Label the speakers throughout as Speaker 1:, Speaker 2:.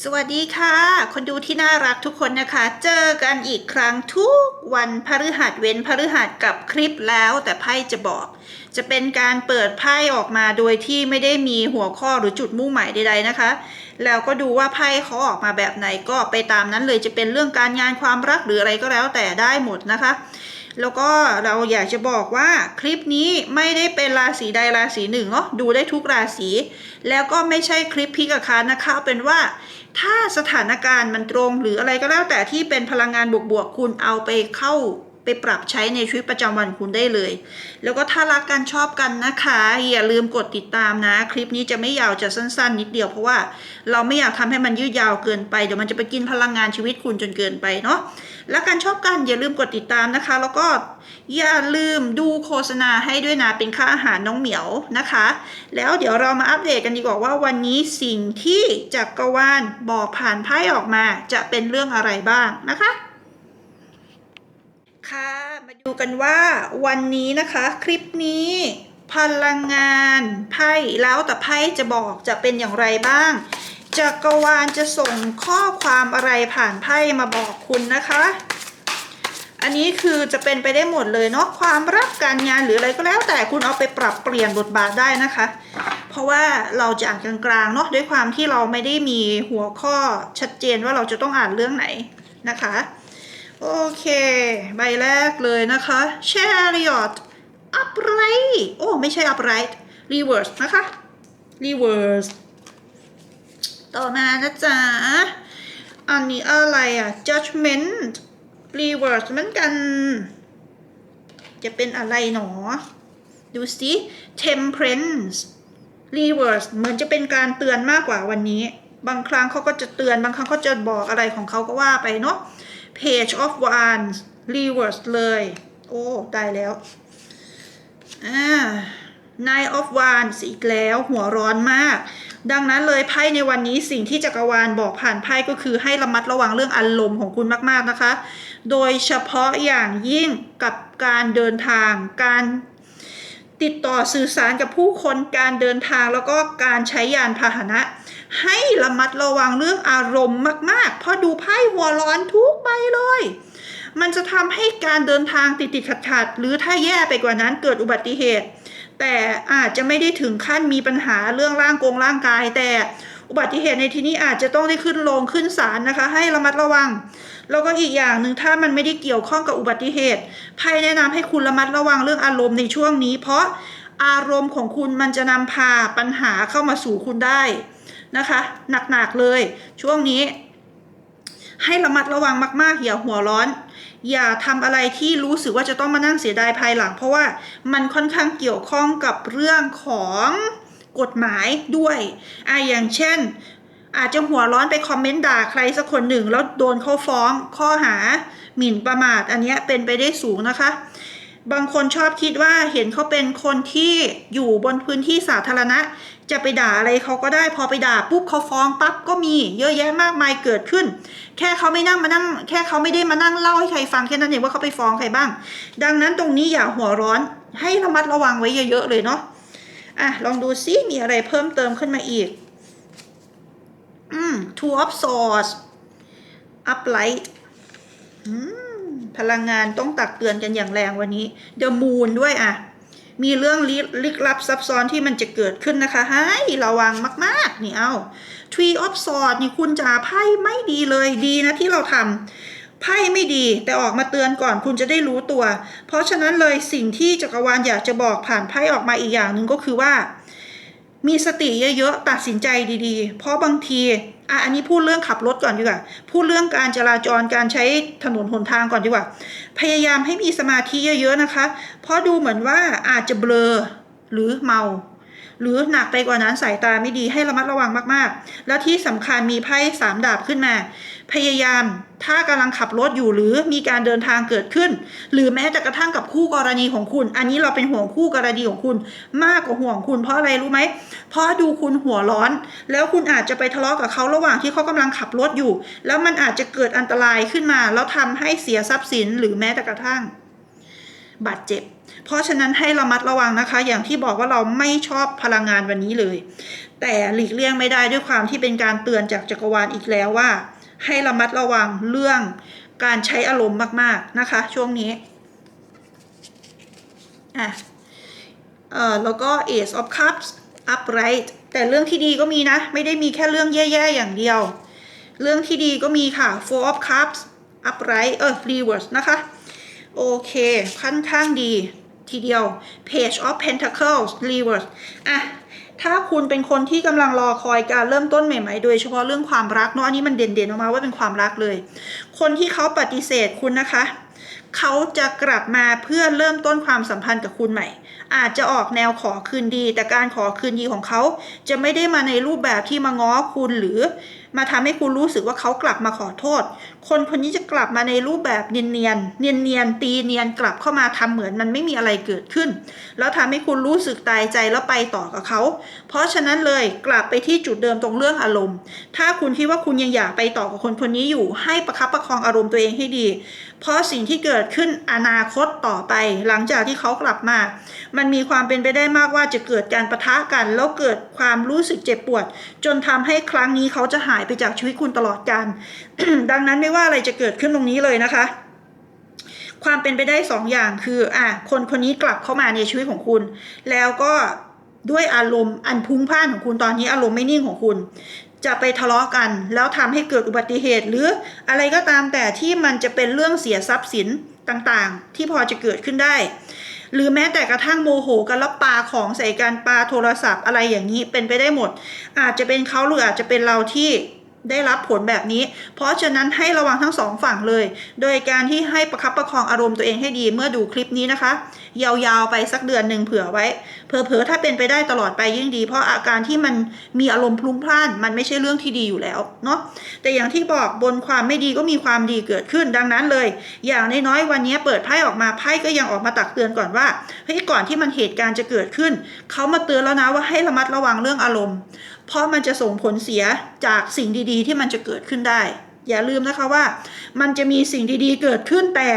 Speaker 1: สวัสดีค่ะ คนดูที่น่ารักทุกคนนะคะ เจอกันอีกครั้งทุกวันพฤหัสเว้นพฤหัสกับคลิปแล้วแต่ไพ่จะบอก จะเป็นการเปิดไพ่ออกมาโดยที่ไม่ได้มีหัวข้อหรือจุดมุ่งหมายใดๆนะคะ แล้วก็ดูว่าไพ่เขาออกมาแบบไหนก็ไปตามนั้นเลยจะเป็นเรื่องการงานความรักหรืออะไรก็แล้วแต่ได้หมดนะคะ แล้วก็เราอยากจะบอกว่าคลิปนี้ไม่ได้เป็นราศีใดราศีหนึ่งเนาะดูได้ทุกราศี แล้วก็ไม่ใช่คลิปพิกคานนะคะเอาเป็นว่าถ้าสถานการณ์มันตรงหรืออะไรก็แล้วแต่ที่เป็นพลังงานบวกๆคุณเอาไปเข้า ไปปรับใช้ในชีวิตประจำวันคุณได้เลย แล้วก็ถ้ารักกันชอบกันนะคะ อย่าลืมกดติดตามนะ คลิปนี้จะไม่ยาวจะสั้น ๆ นิดเดียวเพราะว่าเราไม่อยากทำให้มันยืดยาวเกินไปเดี๋ยวมันจะไปกินพลังงานชีวิตคุณจนเกินไปเนาะและการชอบกันอย่าลืมกดติดตามนะคะ แล้วก็อย่าลืมดูโฆษณาให้ด้วยนะเป็นค่าอาหารน้องเหมียวนะคะ แล้วเดี๋ยวเรามาอัปเดตกันดีกว่าว่าวันนี้สิ่งที่จักรวาลบอกผ่านไพ่ออกมาจะเป็นเรื่องอะไรบ้างนะคะ ค่ะ มาดูกันว่าวันนี้นะคะคลิปนี้พลังงานไพ่แล้วแต่ไพ่จะบอกจะเป็นอย่างไรบ้างจักรวาลจะส่งข้อความอะไรผ่านไพ่มาบอกคุณนะคะ อันนี้คือจะเป็นไปได้หมดเลยเนาะความรักการงานหรืออะไรก็แล้วแต่คุณเอาไปปรับเปลี่ยนบทบาทได้นะคะ เพราะว่าเราจะอ่านกลางๆเนาะด้วยความที่เราไม่ได้มีหัวข้อชัดเจนว่าเราจะต้องอ่านเรื่องไหนนะคะ โอเค ใบแรกเลยนะคะ chariot upright โอ้ ไม่ใช่ upright reverse นะคะ reverse ต่อมานะจ๊ะ อันนี้อะไรอะ judgment reverse เหมือนกัน จะเป็นอะไรหนอ ดูสิ temperance reverse เหมือนจะเป็นการเตือนมากกว่าวันนี้ บางครั้งเขาก็จะเตือน บางครั้งเขาจะบอกอะไรของเขาก็ว่าไปเนาะ page of wands reverse เลย โอ้ได้แล้วอ่า nine of wands อีกแล้วหัวร้อนมาก ดังนั้นเลยไพ่ในวันนี้สิ่งที่จักรวาลบอกผ่านไพ่ก็คือให้ระมัดระวังเรื่องอารมณ์ของคุณมากๆนะคะ โดยเฉพาะอย่างยิ่งกับการเดินทางการติดต่อสื่อสารกับผู้คนการเดินทางแล้วก็การใช้ยานพาหนะ ให้ระมัดระวังเรื่องอารมณ์มาก ๆ เพราะดูไพ่หัวร้อนทุก เลย มันจะทำให้การเดินทางติดติดขัดขัดหรือถ้าแย่ไปกว่านั้นเกิดอุบัติเหตุ แต่อาจจะไม่ได้ถึงขั้นมีปัญหาเรื่องร่างกงร่างกาย แต่อุบัติเหตุในที่นี้อาจจะต้องได้ขึ้นโรงขึ้นศาลนะคะ ให้ระมัดระวัง แล้วก็อีกอย่างหนึ่งถ้ามันไม่ได้เกี่ยวข้องกับอุบัติเหตุไพ่แนะนำให้คุณระมัดระวังเรื่องอารมณ์ในช่วงนี้ เพราะอารมณ์ของคุณมันจะนำพาปัญหาเข้ามาสู่คุณได้นะคะ หนักๆเลยช่วงนี้ ให้ระมัดระวังมากๆอย่าหัวร้อน อย่าทำอะไรที่รู้สึกว่าจะต้องมานั่งเสียดายภายหลัง เพราะว่ามันค่อนข้างเกี่ยวข้องกับเรื่องของกฎหมายด้วยอะอย่างเช่น อาจจะหัวร้อนไปคอมเมนต์ด่าใครสักคนหนึ่ง แล้วโดนเขาฟ้องข้อหาหมิ่นประมาท อันเนี้ยเป็นไปได้สูงนะคะ บางคนชอบคิดว่าเห็นเขาเป็นคนที่อยู่บนพื้นที่สาธารณะ จะไปด่าอะไรเขาก็ได้พอไปด่าปุ๊บเขาฟ้องปั๊บก็มีเยอะแยะมากมายเกิดขึ้น แค่เขาไม่นั่งมานั่ง แค่เขาไม่ได้มานั่งเล่าให้ใครฟังแค่นั้นเองว่าเขาไปฟ้องใครบ้าง ดังนั้นตรงนี้อย่าหัวร้อนให้ระมัดระวังไว้เยอะๆเลยเนาะอะลองดูซิมีอะไรเพิ่มเติมขึ้นมาอีกอืม two of swords upright อืม พลังงานต้องตักเตือนกันอย่างแรงวันนี้ The Moon ด้วยอะ มีเรื่องลิลึกลับซับซ้อนที่มันจะเกิดขึ้นนะคะให้ระวังมากๆ นี่เอา Tree of Swords นี่คุณจ๋าไพ่ไม่ดีเลยดีนะที่เราทำไพ่ไม่ดี แต่ออกมาเตือนก่อนคุณจะได้รู้ตัว เพราะฉะนั้นเลยสิ่งที่จักรวาลอยากจะบอกผ่านไพ่ออกมาอีกอย่างหนึ่งก็คือว่า มีสติเยอะๆ ตัดสินใจดีๆ เพราะบางทีอะอันนี้พูดเรื่องขับรถก่อนดีกว่า พูดเรื่องการจราจรการใช้ถนนหนทางก่อนดีกว่า พยายามให้มีสมาธิเยอะๆนะคะ เพราะดูเหมือนว่าอาจจะเบลอหรือเมา หรือหนักไปกว่านั้นสายตาไม่ดีให้ระมัดระวังมากๆ แล้วที่สำคัญมีไพ่สามดาบขึ้นมา พยายามถ้ากำลังขับรถอยู่หรือมีการเดินทางเกิดขึ้น หรือแม้แต่กระทั่งกับคู่กรณีของคุณ อันนี้เราเป็นห่วงคู่กรณีของคุณ มากกว่าห่วงคุณเพราะอะไรรู้ไหมเพราะดูคุณหัวร้อน แล้วคุณอาจจะไปทะเลาะกับเขาระหว่างที่เขากำลังขับรถอยู่ แล้วมันอาจจะเกิดอันตรายขึ้นมา แล้วทำให้เสียทรัพย์สินหรือแม้แต่กระทั่ง บาดเจ็บ เพราะฉะนั้นให้ระมัดระวังนะคะ อย่างที่บอกว่าเราไม่ชอบพลังงานวันนี้เลย แต่หลีกเลี่ยงไม่ได้ด้วยความที่เป็นการเตือนจากจักรวาลอีกแล้วว่า ให้ระมัดระวังเรื่องการใช้อารมณ์มากๆนะคะ ช่วงนี้อะเอ่อแล้วก็ Ace of Cups upright แต่เรื่องที่ดีก็มีนะ ไม่ได้มีแค่เรื่องแย่ๆอย่างเดียว เรื่องที่ดีก็มีค่ะ Four of Cups upright เออ reverse นะคะ อเคค่อนข้างดีทีเดียว Page of Pentacles reverse อะ ถ้าคุณเป็นคนที่กำลังรอคอยการเริ่มต้นใหม่ๆ โดยเฉพาะเรื่องความรักเนาะ อันนี้มันเด่นๆออกมาว่าเป็นความรักเลย คนที่เขาปฏิเสธคุณนะคะ เขาจะกลับมาเพื่อเริ่มต้นความสัมพันธ์กับคุณใหม่ อาจจะออกแนวขอคืนดี แต่การขอคืนดีของเขา จะไม่ได้มาในรูปแบบที่มาง้อคุณหรือ มาทำให้คุณรู้สึกว่าเขากลับมาขอโทษ คนคนนี้จะกลับมาในรูปแบบเนียนเนียนเนียนเนียนตีเนียนกลับเข้ามาทำเหมือนมันไม่มีอะไรเกิดขึ้น แล้วทำให้คุณรู้สึกตายใจแล้วไปต่อกับเขา เพราะฉะนั้นเลยกลับไปที่จุดเดิมตรงเรื่องอารมณ์ ถ้าคุณคิดว่าคุณยังอยากไปต่อกับคนคนนี้อยู่ให้ประคับประคองอารมณ์ตัวเองให้ดี เพราะสิ่งที่เกิดขึ้นอนาคตต่อไป หลังจากที่เขากลับมา มันมีความเป็นไปได้มากว่าจะเกิดการประทะกัน แล้วเกิดความรู้สึกเจ็บปวด จนทำให้ครั้งนี้เขาจะหายไปจากชีวิตคุณตลอดกาลดังนั้นไม่ว่าอะไรจะเกิดขึ้นตรงนี้เลยนะคะความเป็นไปได้สองอย่างคืออะคนคนนี้กลับเข้ามาในชีวิตของคุณ แล้วก็ด้วยอารมณ์อันพลุ้งพ่านของคุณตอนนี้อารมณ์ไม่นิ่งของคุณ จะไปทะเลาะกัน แล้วทำให้เกิดอุบัติเหตุ หรืออะไรก็ตามแต่ที่มันจะเป็นเรื่องเสียทรัพย์สินต่างๆ ที่พอจะเกิดขึ้นได้ หรือแม้แต่กระทั่งโมโหกันแล้วปาของใส่กันปาโทรศัพท์อะไรอย่างนี้เป็นไปได้หมด อาจจะเป็นเขาหรืออาจจะเป็นเราที่ ได้รับผลแบบนี้ เพราะฉะนั้นให้ระวังทั้งสองฝั่งเลย โดยการที่ให้ประคับประคองอารมณ์ตัวเองให้ดีเมื่อดูคลิปนี้นะคะ ยาวๆไปสักเดือนหนึ่งเผื่อไว้ เผลอๆถ้าเป็นไปได้ตลอดไปยิ่งดี เพราะอาการที่มันมีอารมณ์พลุ้งพล่าน มันไม่ใช่เรื่องที่ดีอยู่แล้วเนาะแต่อย่างที่บอกบนความไม่ดีก็มีความดีเกิดขึ้นดังนั้นเลย อย่างน้อยๆวันนี้เปิดไพ่ออกมาไพ่ก็ยังออกมาตักเตือนก่อนว่าเฮ้ยก่อนที่มันเหตุการณ์จะเกิดขึ้นเขามาเตือนแล้วนะว่าให้ระมัดระวังเรื่องอารมณ์เพราะมันจะส่งผลเสียจากสิ่งดีๆ ที่มันจะเกิดขึ้นได้ อย่าลืมนะคะว่า มันจะมีสิ่งดีๆเกิดขึ้นแต่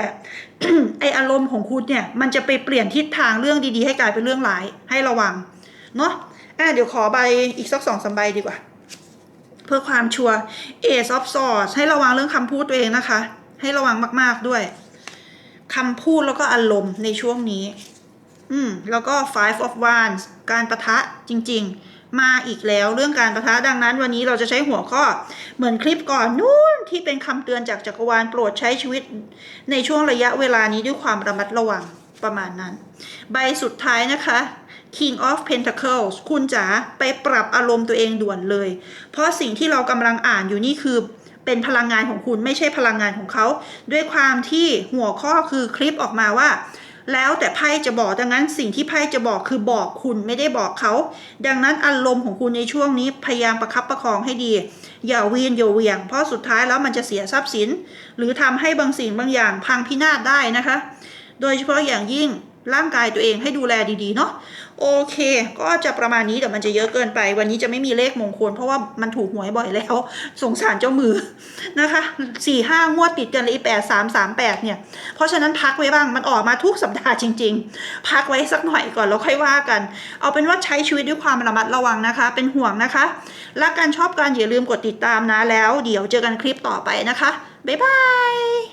Speaker 1: ไออารมณ์ของคุณเนี่ย มันจะไปเปลี่ยนทิศทางเรื่องดีๆ ให้กลายเป็นเรื่องร้ายให้ระวังเนาะอะเดี๋ยวขอใบอีกสักสองสามใบดีกว่า เพื่อความชัวร์ Ace of Swords ให้ระวังเรื่องคำพูดตัวเองนะคะ ให้ระวังมากๆด้วยคำพูดแล้วก็อารมณ์ในช่วงนี้ อืม แล้วก็ Five of Wands การประทะจริง ๆ มาอีกแล้วเรื่องการประทะดังนั้นวันนี้เราจะใช้หัวข้อเหมือนคลิปก่อนนู้นที่เป็นคำเตือนจากจักรวาลโปรดใช้ชีวิต ในช่วงระยะเวลานี้ด้วยความระมัดระวังประมาณนั้น ใบสุดท้ายนะคะ King of Pentacles คุณจ๋าไปปรับอารมณ์ตัวเองด่วนเลย เพราะสิ่งที่เรากำลังอ่านอยู่นี่คือเป็นพลังงานของคุณไม่ใช่พลังงานของเขา ด้วยความที่หัวข้อคือคลิปออกมาว่า แล้วแต่ไพ่จะบอกดังนั้นสิ่งที่ไพ่จะบอกคือบอกคุณไม่ได้บอกเขา ดังนั้นอารมณ์ของคุณในช่วงนี้พยายามประคับประคองให้ดี อย่าเวียนอย่าเวียง เพราะสุดท้ายแล้วมันจะเสียทรัพย์สิน หรือทำให้บางสิ่งบางอย่างพังพินาศได้นะคะ โดยเฉพาะอย่างยิ่ง ร่างกายตัวเองให้ดูแลดีๆเนาะโอเค ก็จะประมาณนี้แต่มันจะเยอะเกินไป วันนี้จะไม่มีเลขมงคล เพราะว่ามันถูกหวยบ่อยแล้ว สงสารเจ้ามือนะคะสี่ห้างวดติดกันเลยแปดสามสามแปดเนี่ย เพราะฉะนั้นพักไว้บ้างมันออกมาทุกสัปดาห์จริง ๆ พักไว้สักหน่อยก่อนแล้วค่อยว่ากัน เอาเป็นว่าใช้ชีวิตด้วยความระมัดระวังนะคะ เป็นห่วงนะคะรักกันชอบกันอย่าลืมกดติดตามนะแล้ว เดี๋ยวเจอกันคลิปต่อไปนะคะบ๊ายบาย